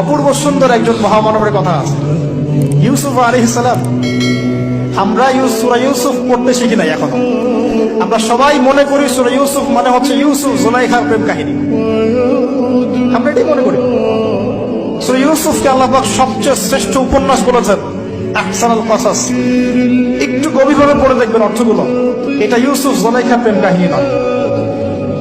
অপূর্ব সুন্দর একজন মহামানবের কথা ইউসুফ আলী সালাম। আমরা সূরা ইউসুফ পড়তে শিখি নাই এখনও। আমরা সবাই মনে করি সুরা ইউসুফ মানে হচ্ছে ইউসুফ জোলাইখার প্রেম কাহিনী। আমরা এটাই মনে করি। সুরা ইউসুফকে আল্লাহ পাক সবচেয়ে শ্রেষ্ঠ উপন্যাস বলেছেন, আহসানুল কসাস। একটু গভীরভাবে পড়ে দেখবেন অর্থগুলো। এটা ইউসুফ জোলাইখার প্রেম কাহিনী নয়।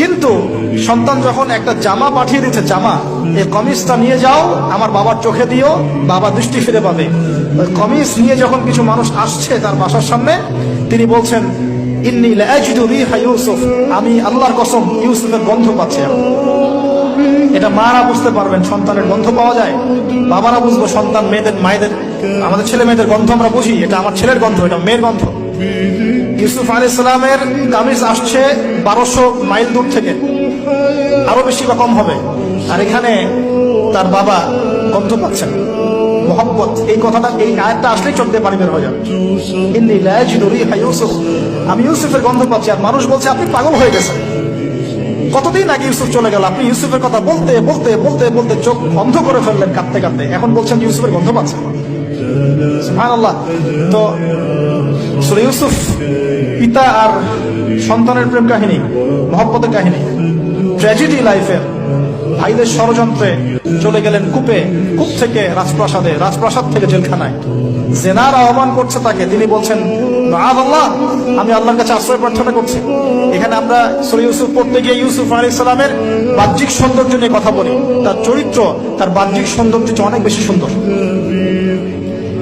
কিন্তু সন্তান যখন একটা জামা পাঠিয়ে দিচ্ছে জামা, এই কমিজটা নিয়ে যাও, আমার বাবার চোখে দিও, বাবা দৃষ্টি ফিরে পাবে। কমিজ নিয়ে যখন কিছু মানুষ আসছে তার বাসার সামনে, তিনি বলছেন, ইন্নি ইউসুফ, আমি আল্লাহর কসম ইউসুফের গন্ধ পাচ্ছি। এটা মারা বুঝতে পারবেন, সন্তানের গন্ধ পাওয়া যায়। বাবারা বুঝব সন্তান, মেয়েদের, মায়েদের, আমাদের ছেলে মেয়েদের গন্ধ আমরা বুঝি, এটা আমার ছেলের গন্ধ, এটা মেয়ের গন্ধ। ইউসুফ আলী ইসলামের কামিজ আসছে বারোশো মাইল দূর থেকে। আরও বেশি বা কম হবে। আর এখানে তার বাবা গন্ধ পাচ্ছেন। মোহাম্মত এই কথাটা, এই আয়াতটা আসলেই চলতে পানি বের হয়ে যাবে। আমি ইউসুফের গন্ধ পাচ্ছি আর মানুষ বলছে, আপনি পাগল হয়ে গেছেন। কতদিন আগে ইউসুফ চলে গেল? আপনি ইউসুফের কথা বলতে বলতে বলতে বলতে চোখ বন্ধ করে ফেললেন কাঁদতে কাঁদতে। এখন বলছেন ইউসুফের গন্ধ পাচ্ছেন। তো ইউসুফ পিতা আর সন্তানের প্রেম কাহিনী, মহব্বতের কাহিনী ট্র্যাজেডি লাইফের ভাইদের ষড়যন্ত্রে চলে গেলেন কূপে, কূপ থেকে রাজপ্রাসাদে, রাজপ্রাসাদ থেকে জেলখানায়। জেনার আহ্বান করছে তাকে, তিনি বলছেন "মাআদ আল্লাহ আমি আল্লাহর কাছে আশ্রয় প্রার্থনা করছি। এখানে আমরা সূরা ইউসুফ পড়তে গিয়ে ইউসুফ আলাইহিস সালামের বাহ্যিক সৌন্দর্য নিয়ে কথা বলি। তার চরিত্র, তার বাহ্যিক সৌন্দর্য অনেক বেশি সুন্দর।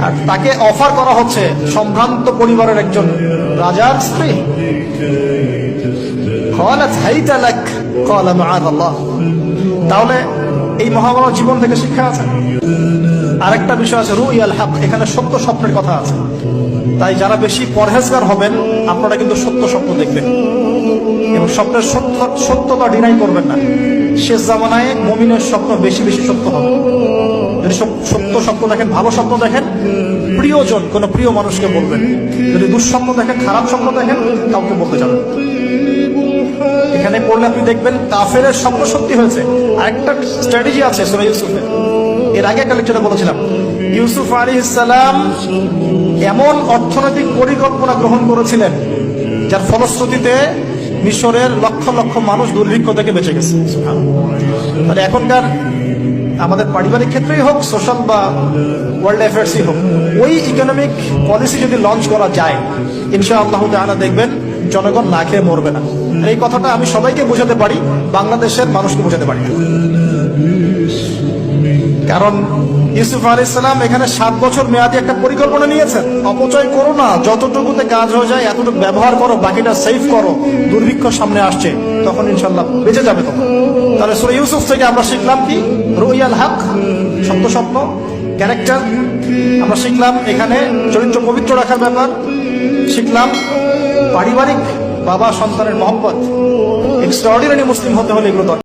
আর তাকে অফার করা হচ্ছে সম্ভ্রান্ত পরিবারের একজন রাজার স্ত্রী। তাহলে এই মহামানব জীবন থেকে শিক্ষা আছে? আরেকটা বিষয় আছে, রুইয়াল হক, এখানে সত্য স্বপ্নের কথা আছে। তাই যারা বেশি পরহেজগার হবেন, আপনারা কিন্তু সত্য স্বপ্ন দেখবেন। এবং স্বপ্নের সত্য, সত্যতা ডিনাই করবেন না। শেষ জামানায় মমিনের স্বপ্ন বেশি বেশি সত্য হবে। যদি সত্য স্বপ্ন দেখেন, ভালো স্বপ্ন দেখেন, প্রিয়জন, কোন প্রিয় মানুষকে বলবেন। যদি দুঃস্বপ্ন দেখেন, খারাপ স্বপ্ন দেখেন, কাউকে বলতে যাবেন এখানে পড়লে আপনি দেখবেন, কাফেরের স্বপ্ন সত্যি হয়েছে। আরেকটা স্ট্র্যাটেজি আছে ইউসুফের। এর আগে একটা লেকচারে বলেছিলাম, ইউসুফ আলী ইসলাম এমন অর্থনৈতিক পরিকল্পনা গ্রহণ করেছিলেন, যার ফলশ্রুতিতে মিশরের লক্ষ লক্ষ মানুষ দুর্ভিক্ষ থেকে বেঁচে গেছে। মানে এখনকার আমাদের পারিবারিক ক্ষেত্রেই হোক সোশ্যাল বা ওয়ার্ল্ড অ্যাফেয়ার্সই হোক, ওই ইকোনমিক পলিসি যদি লঞ্চ করা যায় ইনশা আল্লাহ তাআলা দেখবেন জনগণ না খেয়ে মরবে না এই কথাটা আমি সবাইকে বোঝাতে পারি, বাংলাদেশের মানুষকে বোঝাতে পারি। কারণ ইউসুফ আলী ইসলাম এখানে সাত বছর মেয়াদি একটা পরিকল্পনা নিয়েছেন। অপচয় করো না, যতটুকুতে কাজ হয়ে যায়, এতটুকু ব্যবহার করো, বাকিটা সেভ করো, দুর্ভিক্ষ সামনে আসছে, তখন ইনশাল্লাহ বেঁচে যাবে তখন। তাহলে সুরে ইউসুফ থেকে আমরা শিখলাম কি? রুইয়াল হক, সত্য স্বপ্ন, ক্যারেক্টার। আমরা শিখলাম এখানে চরিত্র পবিত্র রাখার ব্যাপার। শিখলাম পারিবারিক বাবা সন্তানের মহব্বত। এক্সট্রাঅর্ডিনারি মুসলিম হতে হলে এগুলো